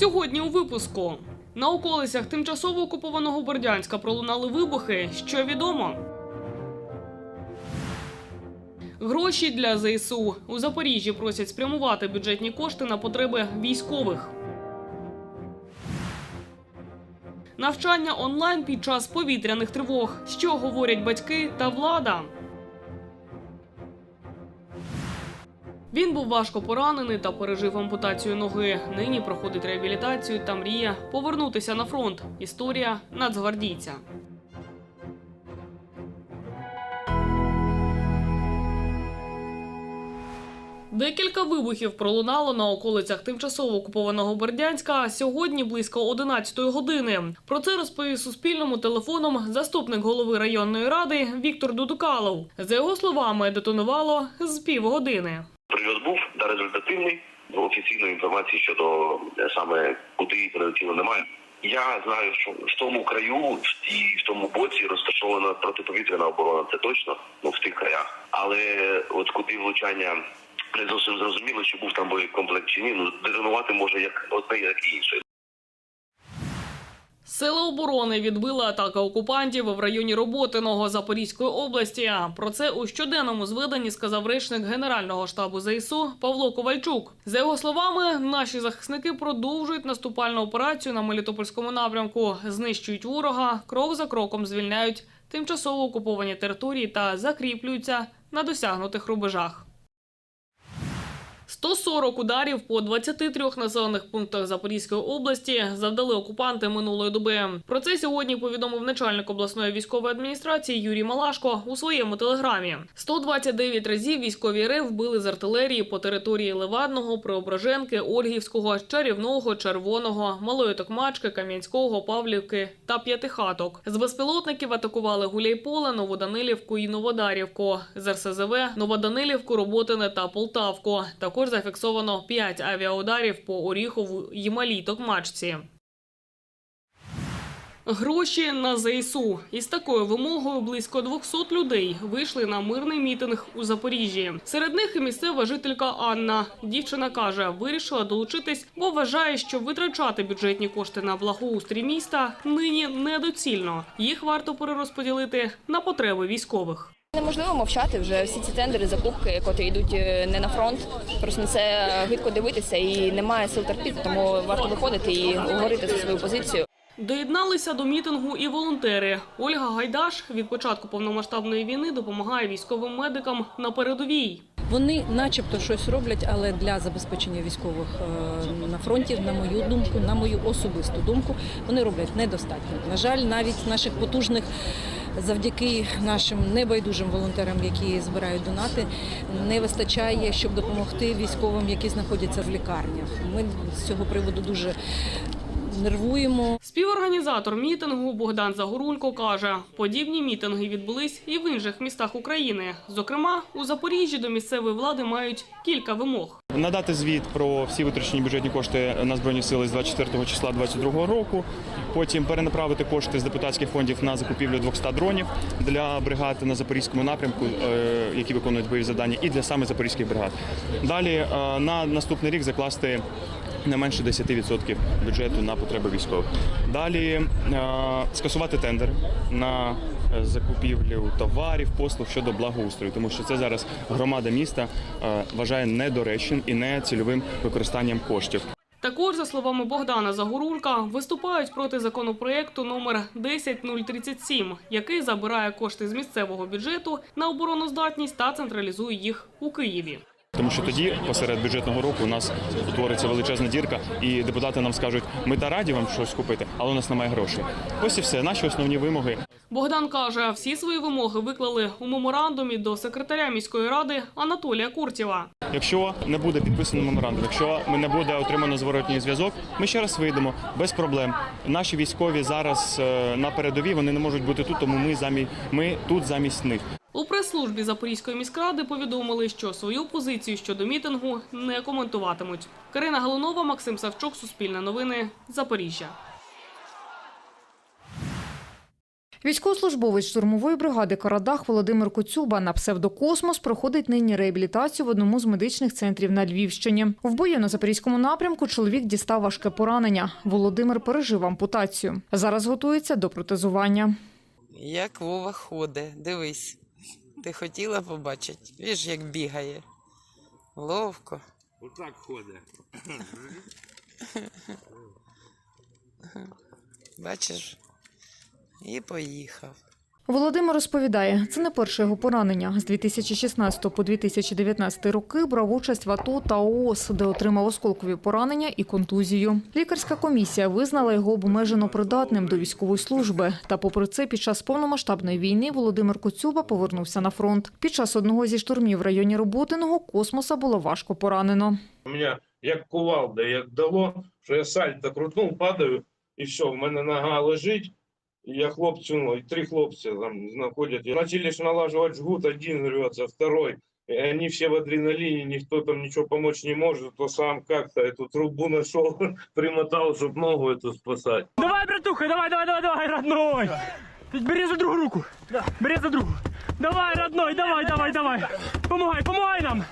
Сьогодні у випуску на околицях тимчасово окупованого Бердянська пролунали вибухи. Що відомо? Гроші для ЗСУ у Запоріжжі просять спрямувати бюджетні кошти на потреби військових. Навчання онлайн під час повітряних тривог. Що говорять батьки та влада? Він був важко поранений та пережив ампутацію ноги. Нині проходить реабілітацію та мріє повернутися на фронт. Історія нацгвардійця. Декілька вибухів пролунало на околицях тимчасово окупованого Бердянська сьогодні близько 11 години. Про це розповів Суспільному телефоном заступник голови районної ради Віктор Дудукалов. За його словами, детонувало з півгодини. Прильот був да результативний. Офіційної інформації щодо е, саме куди прилетіло немає. Я знаю, що в тому краю, тій в тому боці розташована протиповітряна оборона. Це точно ну в тих краях. Але от куди влучання не зовсім зрозуміло, чи був там боєкомплект чи ні. Ну детонувати може як одне, як і інше. Сили оборони відбили атаку окупантів в районі Роботиного Запорізької області. Про це у щоденному зведенні сказав речник Генерального штабу ЗСУ Павло Ковальчук. За його словами, наші захисники продовжують наступальну операцію на Мелітопольському напрямку, знищують ворога, крок за кроком звільняють тимчасово окуповані території та закріплюються на досягнутих рубежах. 140 ударів по 23 населених пунктах Запорізької області завдали окупанти минулої доби. Про це сьогодні повідомив начальник обласної військової адміністрації Юрій Малашко у своєму телеграмі. 129 разів військові РФ вбили з артилерії по території Левадного, Преображенки, Ольгівського, Чарівного, Червоного, Малої Токмачки, Кам'янського, Павлівки та П'ятихаток. З безпілотників атакували Гуляйполе, Новоданилівку і Новодарівку. З РСЗВ Новоданилівку, Роботине та Полтавку. Також зафіксовано 5 авіаударів по Оріхову і Малій Токмачці. Гроші на ЗСУ. Із такою вимогою близько 200 людей вийшли на мирний мітинг у Запоріжжі. Серед них і місцева жителька Анна. Дівчина каже, вирішила долучитись, бо вважає, що витрачати бюджетні кошти на благоустрій міста нині недоцільно. Їх варто перерозподілити на потреби військових. Неможливо мовчати вже всі ці тендери, закупки, котрі йдуть е, не на фронт. Просто на це гидко дивитися і немає сил терпіти, тому варто виходити і говорити за свою позицію. Доєдналися до мітингу і волонтери. Ольга Гайдаш від початку повномасштабної війни допомагає військовим медикам на передовій. Вони, начебто, щось роблять, але для забезпечення військових е, на фронті, на мою думку, на мою особисту думку, вони роблять недостатньо. На жаль, навіть наших потужних, завдяки нашим небайдужим волонтерам, які збирають донати, не вистачає, щоб допомогти військовим, які знаходяться в лікарнях. Ми з цього приводу дуже нервуємо. Співорганізатор мітингу Богдан Загорулько каже, подібні мітинги відбулись і в інших містах України. Зокрема, у Запоріжжі до місцевої влади мають кілька вимог. Надати звіт про всі витрачені бюджетні кошти на збройні сили з 24 числа 2022 року. Потім перенаправити кошти з депутатських фондів на закупівлю 200 дронів для бригад на запорізькому напрямку, е, які виконують бойові завдання, і для саме запорізьких бригад. Далі е, на наступний рік закласти. Не менше 10% бюджету на потреби військових. Далі е, скасувати тендери на е, закупівлю товарів, послуг щодо благоустрою, тому що це зараз громада міста е, вважає недоречним і не цільовим використанням коштів. Також, за словами Богдана Загорулька, виступають проти законопроекту номер 10037, який забирає кошти з місцевого бюджету на обороноздатність та централізує їх у Києві. Тому що тоді, посеред бюджетного року, у нас утвориться величезна дірка, і депутати нам скажуть, ми та раді вам щось купити, але у нас немає грошей. Ось і все. Наші основні вимоги. Богдан каже, всі свої вимоги виклали у меморандумі до секретаря міської ради Анатолія Куртєва. Якщо не буде підписано меморандум, якщо не буде отримано зворотній зв'язок, ми ще раз вийдемо без проблем. Наші військові зараз е, на передовій вони не можуть бути тут, тому ми замі... ми тут замість них. У прес-службі Запорізької міськради повідомили, що свою позицію щодо мітингу не коментуватимуть. Карина Галунова, Максим Савчук, Суспільне новини, Запоріжжя. Військовослужбовець штурмової бригади Карадах Володимир Коцюба на псевдокосмос проходить нині реабілітацію в одному з медичних центрів на Львівщині. В бою на запорізькому напрямку чоловік дістав важке поранення. Володимир пережив ампутацію. Зараз готується до протезування. Як Вова ходить, дивись. Ти хотіла побачити? Віж, як бігає. Ловко. Отак ходить. Бачиш? І поїхав. Володимир розповідає, це не перше його поранення. З 2016 по 2019 роки брав участь в АТО та ООС, де отримав осколкові поранення і контузію. Лікарська комісія визнала його обмежено придатним до військової служби. Та попри це, під час повномасштабної війни Володимир Коцюба повернувся на фронт. Під час одного зі штурмів в районі Роботиного космоса було важко поранено. У мене як кувалда, як дало, що я сальто крутнув, падаю, і все, в мене нога лежить. І я хлопцю, ну, і три хлопця там знаходять. І Начали ж налаживать жгут, один рвется, второй. И они все в адреналине, никто там ничего помочь не может, то сам как-то эту трубу нашел, примотал, чтобы ногу эту спасать. Давай, братуха, давай, давай, давай, давай, родной. Бери за другу руку. Бери за другу. Давай, родной, давай, давай, давай. Помагай, помагай нам.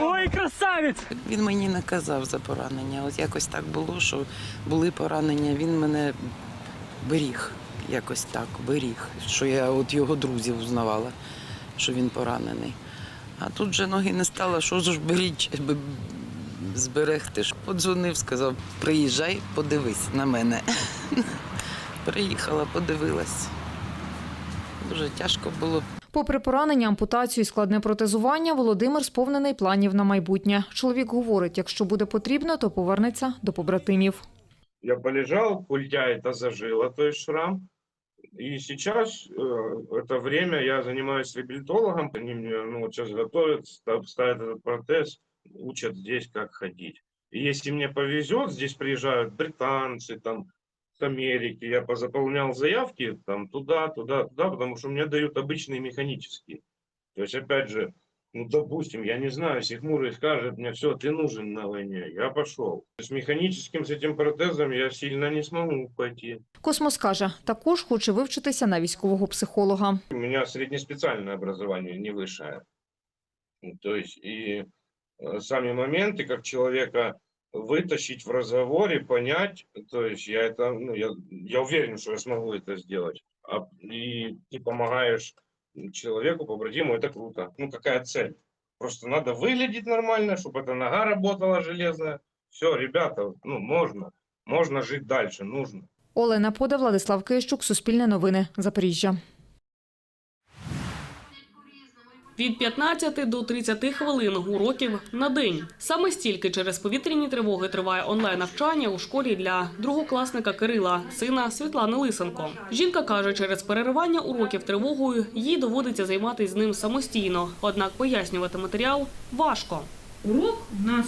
Ой, красавець. Він мені не казав за поранення. От якось так було, що були поранення, він мене беріг. Якось так, беріг. Що я от його друзів узнавала, що він поранений. А тут же ноги не стало, що ж беріть, зберегти. ж. Подзвонив, сказав, приїжджай, подивись на мене. Приїхала, подивилась. Дуже тяжко було. Попри поранення, ампутацію і складне протезування, Володимир сповнений планів на майбутнє. Чоловік говорить, якщо буде потрібно, то повернеться до побратимів. Я полежал, культя это зажило, то есть шрам. И сейчас э, это время я занимаюсь реабилитологом. Они мне ну, сейчас готовят, ста- ставят этот протез, учат здесь как ходить. И если мне повезет, здесь приезжают британцы, там, с Америки. Я позаполнял заявки там туда, туда, туда, потому что мне дают обычные механические. То есть, опять же, ну, допустим, я не знаю, если хмурый скажет мне, все, ты нужен на войне, я пошел. С механическим, с этим протезом я сильно не смогу пойти. Космос каже, також хоче вивчитися на військового психолога. У меня среднеспециальное образование, не высшее. Ну, То есть и э, сами моменты, как человека вытащить в разговоре, понять, то есть я это, ну, я, я уверен, что я смогу это сделать. А, и ты помогаешь человеку, побратиму, это круто. Ну, какая цель? Просто надо выглядеть нормально, чтобы эта нога работала железная. Все, ребята, ну, можно. Можно жить дальше, нужно. Олена Пода, Владислав Кищук, Суспільне новини, Запоріжжя. Від 15 до 30 хвилин уроків на день. Саме стільки через повітряні тривоги триває онлайн-навчання у школі для другокласника Кирила, сина Світлани Лисенко. Жінка каже, через переривання уроків тривогою їй доводиться займатися з ним самостійно. Однак пояснювати матеріал важко. Урок у нас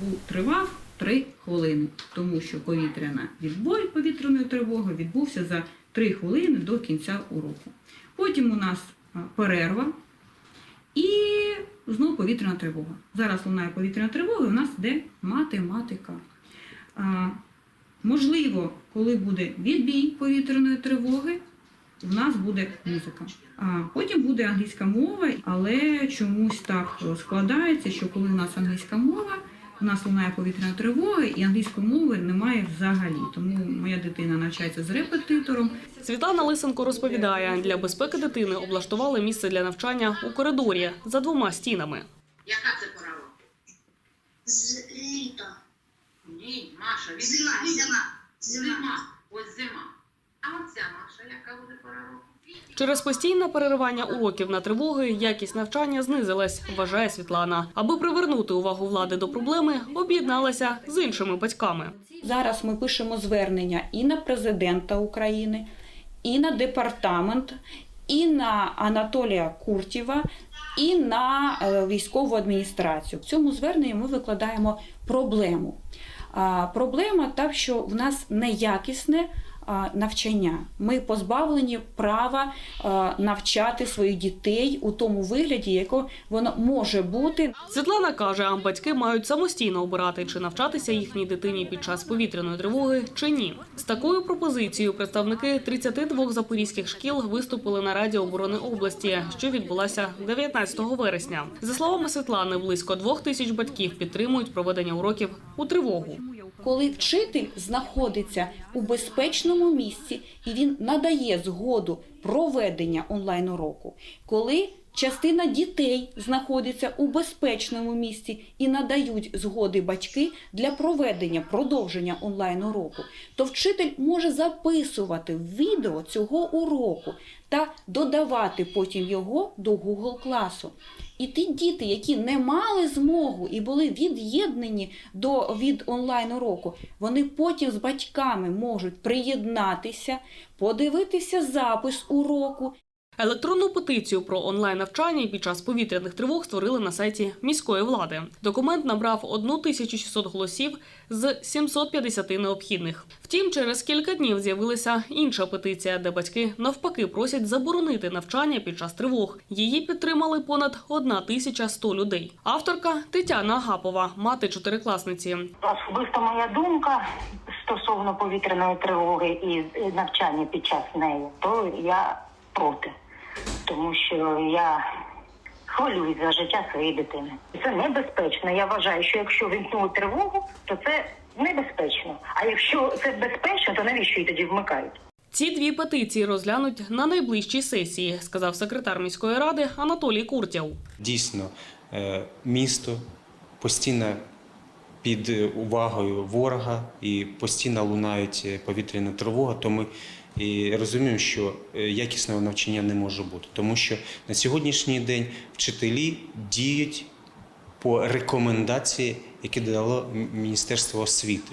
був тривав 3 хвилини, тому що повітряна відбой повітряної тривоги відбувся за 3 хвилини до кінця уроку. Потім у нас перерва і знову повітряна тривога. Зараз лунає повітряна тривога, і у нас йде математика. А, Можливо, коли буде відбій повітряної тривоги, у нас буде музика. А потім буде англійська мова, але чомусь так складається, що коли у нас англійська мова, у нас лунає повітряна тривога, і англійської мови немає взагалі. Тому моя дитина навчається з репетитором. Світлана Лисенко розповідає, для безпеки дитини облаштували місце для навчання у коридорі за двома стінами. Яка це пора? З літа. Ні, Маша, від Зима, зима, зима. Зима. Ось зима. А оця Маша, яка буде пора року? Через постійне переривання уроків на тривоги якість навчання знизилась, вважає Світлана. Аби привернути увагу влади до проблеми, об'єдналася з іншими батьками. Зараз ми пишемо звернення і на президента України, і на департамент, і на Анатолія Куртєва, і на е, військову адміністрацію. В цьому зверненні ми викладаємо проблему. Проблема та, що в нас неякісне навчання. Ми позбавлені права навчати своїх дітей у тому вигляді, яко воно може бути. Світлана каже, батьки мають самостійно обирати, чи навчатися їхній дитині під час повітряної тривоги, чи ні. З такою пропозицією представники 32 запорізьких шкіл виступили на Раді оборони області, що відбулася 19 вересня. За словами Світлани, близько двох тисяч батьків підтримують проведення уроків у тривогу. Коли вчитель знаходиться у безпечному місці і він надає згоду проведення онлайн уроку, коли частина дітей знаходиться у безпечному місці і надають згоди батьки для проведення продовження онлайн уроку, то вчитель може записувати відео цього уроку та додавати потім його до Google класу. І ті діти, які не мали змогу і були від'єднані до від онлайн уроку, вони потім з батьками можуть приєднатися, подивитися запис уроку Електронну петицію про онлайн навчання під час повітряних тривог створили на сайті міської влади. Документ набрав 1600 голосів з 750 необхідних. Втім, через кілька днів з'явилася інша петиція, де батьки навпаки просять заборонити навчання під час тривог. Її підтримали понад 1100 людей. Авторка Тетяна Агапова, мати чотирикласниці. Особисто моя думка стосовно повітряної тривоги і навчання під час неї, то я проти, тому що я хвилююсь за життя своєї дитини. Це небезпечно. Я вважаю, що якщо вімкнули тривогу, то це небезпечно. А якщо це безпечно, то навіщо її тоді вмикають? Ці дві петиції розглянуть на найближчій сесії, сказав секретар міської ради Анатолій Куртєв. Дійсно, е, місто постійно під е, увагою ворога і постійно лунають е, повітряна тривога, то ми і розуміємо, що е, якісного навчання не може бути, тому що на сьогоднішній день вчителі діють по рекомендації, які дало Міністерство освіти.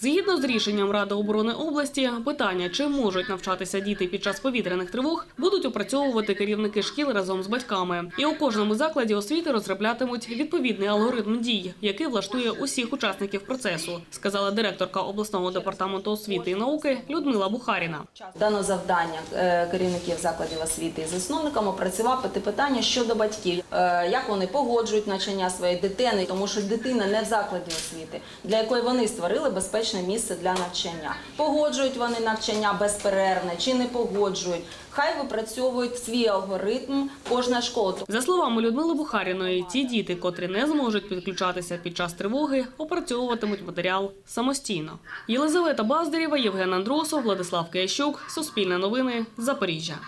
Згідно з рішенням Ради оборони області, питання, чи можуть навчатися діти під час повітряних тривог, будуть опрацьовувати керівники шкіл разом з батьками. І у кожному закладі освіти розроблятимуть відповідний алгоритм дій, який влаштує усіх учасників процесу, сказала директорка обласного департаменту освіти і науки Людмила Бухаріна. Дано завдання е, керівників закладів освіти і засновникам опрацювати питання щодо батьків, Е, як вони погоджують навчання своєї дитини, тому що дитина не в закладі освіти, для якої вони створили безпечне місце для навчання. Погоджують вони навчання безперервне чи не погоджують. Хай випрацьовують свій алгоритм кожна школа. За словами Людмили Бухаріної, ті діти, котрі не зможуть підключатися під час тривоги, опрацьовуватимуть матеріал самостійно. Єлизавета Баздарєва, Євген Андросов, Владислав Киящук, Суспільне новини, Запоріжжя.